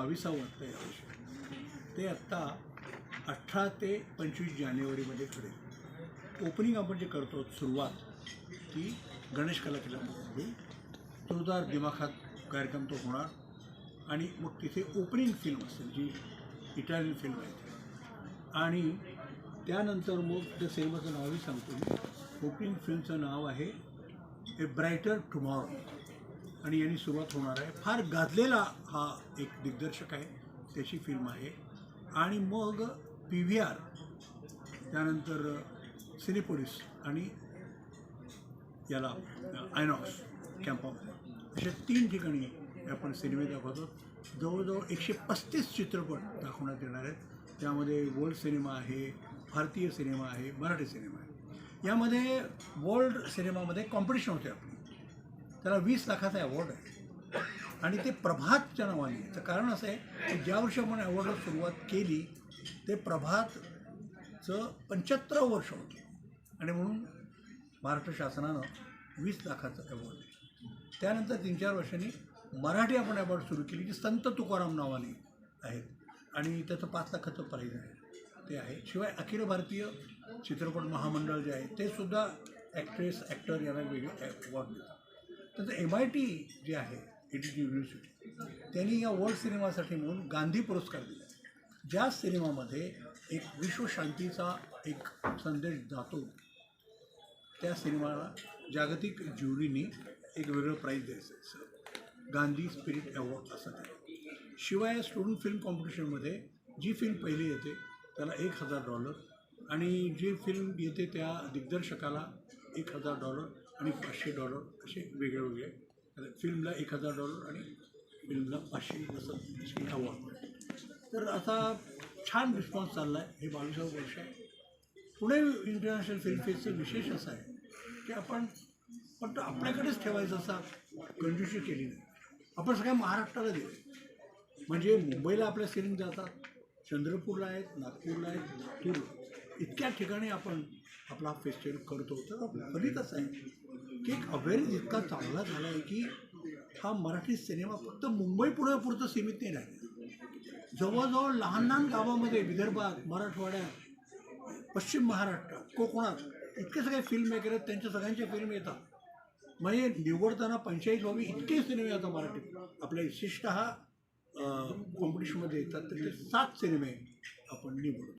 बावीसावं वाटतं यावर्षी ते आत्ता अठरा ते पंचवीस जानेवारीमध्ये घडेल ओपनिंग आपण जे करतो सुरुवात ती गणेश कला केल्यामध्ये होईल. जोरदार दिमाखात कार्यक्रम तो होणार. आणि मग तिथे ओपनिंग फिल्म असेल जी इटालियन फिल्म आहे ती. आणि त्यानंतर मग त्या सिनेमाचं नावही सांगतो मी. ओपनिंग फिल्मचं नाव आहे ए ब्रायटर टुमॉरो आणि यांनी सुरुवात होणार आहे. फार गाजलेला हा एक दिग्दर्शक आहे त्याची फिल्म आहे. आणि मग पी व्ही आर त्यानंतर सिनेपोलिस आणि याला आयनॉक्स कॅम्पामध्ये अशा तीन ठिकाणी आपण सिनेमे दाखवतो. जवळजवळ एकशे पस्तीस चित्रपट दाखवण्यात येणार आहेत. त्यामध्ये वर्ल्ड सिनेमा आहे भारतीय सिनेमा आहे मराठी सिनेमा आहे. यामध्ये वर्ल्ड सिनेमामध्ये कॉम्पिटिशन होते आपलं. त्याला वीस लाखाचा अवॉर्ड आहे. आणि ते प्रभातच्या नावाने आहे. तर कारण असं आहे की ज्या वर्षी आपण अवॉर्डला सुरुवात केली ते प्रभातचं पंच्याहत्तर वर्ष होतं. आणि म्हणून महाराष्ट्र शासनानं वीस लाखाचं अवॉर्ड दिला. त्यानंतर तीन चार वर्षांनी मराठी आपण अवॉर्ड सुरू केली जी संत तुकाराम नावाने आहेत. आणि त्याचं पाच लाखाचं प्राईज आहे. ते आहे. शिवाय अखिल भारतीय चित्रपट महामंडळ जे आहे ते सुद्धा ॲक्ट्रेस ॲक्टर यांना वेगळे अवॉर्ड देतात. नंतर एम आय टी जे आहे ए युनिव्हर्सिटी त्यांनी या वर्ल्ड सिनेमासाठी म्हणून गांधी पुरस्कार दिला. ज्या सिनेमामध्ये एक विश्वशांतीचा एक संदेश जातो त्या सिनेमाला जागतिक ज्युरीनी एक वेगळं प्राईज द्यायचं आहे सर गांधी स्पिरिट अवॉर्ड असं ते. शिवाय स्टुडंट फिल्म कॉम्पिटिशनमध्ये जी फिल्म पहिली येते त्याला एक हजार डॉलर आणि जी फिल्म येते त्या दिग्दर्शकाला एक हजार डॉलर आणि पाचशे डॉलर असे वेगळे वेगळे. फिल्मला एक हजार डॉलर आणि फिल्मला पाचशे असं अवॉर्ड तर आता छान रिस्पॉन्स चालला आहे हे बावीसावं वर्ष आहे. पुणे इंटरनॅशनल फिल्म फेस्टचं विशेष असं आहे की आपण फक्त आपल्याकडेच ठेवायचं असा कंजूशी केली नाही. आपण सगळ्या महाराष्ट्राला दिलं म्हणजे मुंबईला आपल्या सिरिंग जातात चंद्रपूरला आहेत नागपूरला आहेत नागपूरला इतक्या ठिकाणी आपण आपला फेस्टिवल करतो. तर फलितच आहे. एक अवेअरनेस इतका चांगला झाला आहे की हा मराठी सिनेमा फक्त मुंबई पुण्यापुरतं सीमित नाही राहिला. जवळजवळ लहान लहान गावामध्ये विदर्भात मराठवाड्यात पश्चिम महाराष्ट्रात कोकणात इतके सगळे फिल्म मेकर आहेत त्यांच्या सगळ्यांच्या फिल्म येतात. म्हणजे निवडताना पंचायत व्हावी इतके सिनेमे आता मराठीत आपल्या विशिष्ट हा कॉम्पिटिशनमध्ये येतात तर ते सात सिनेमे आपण निवडतो.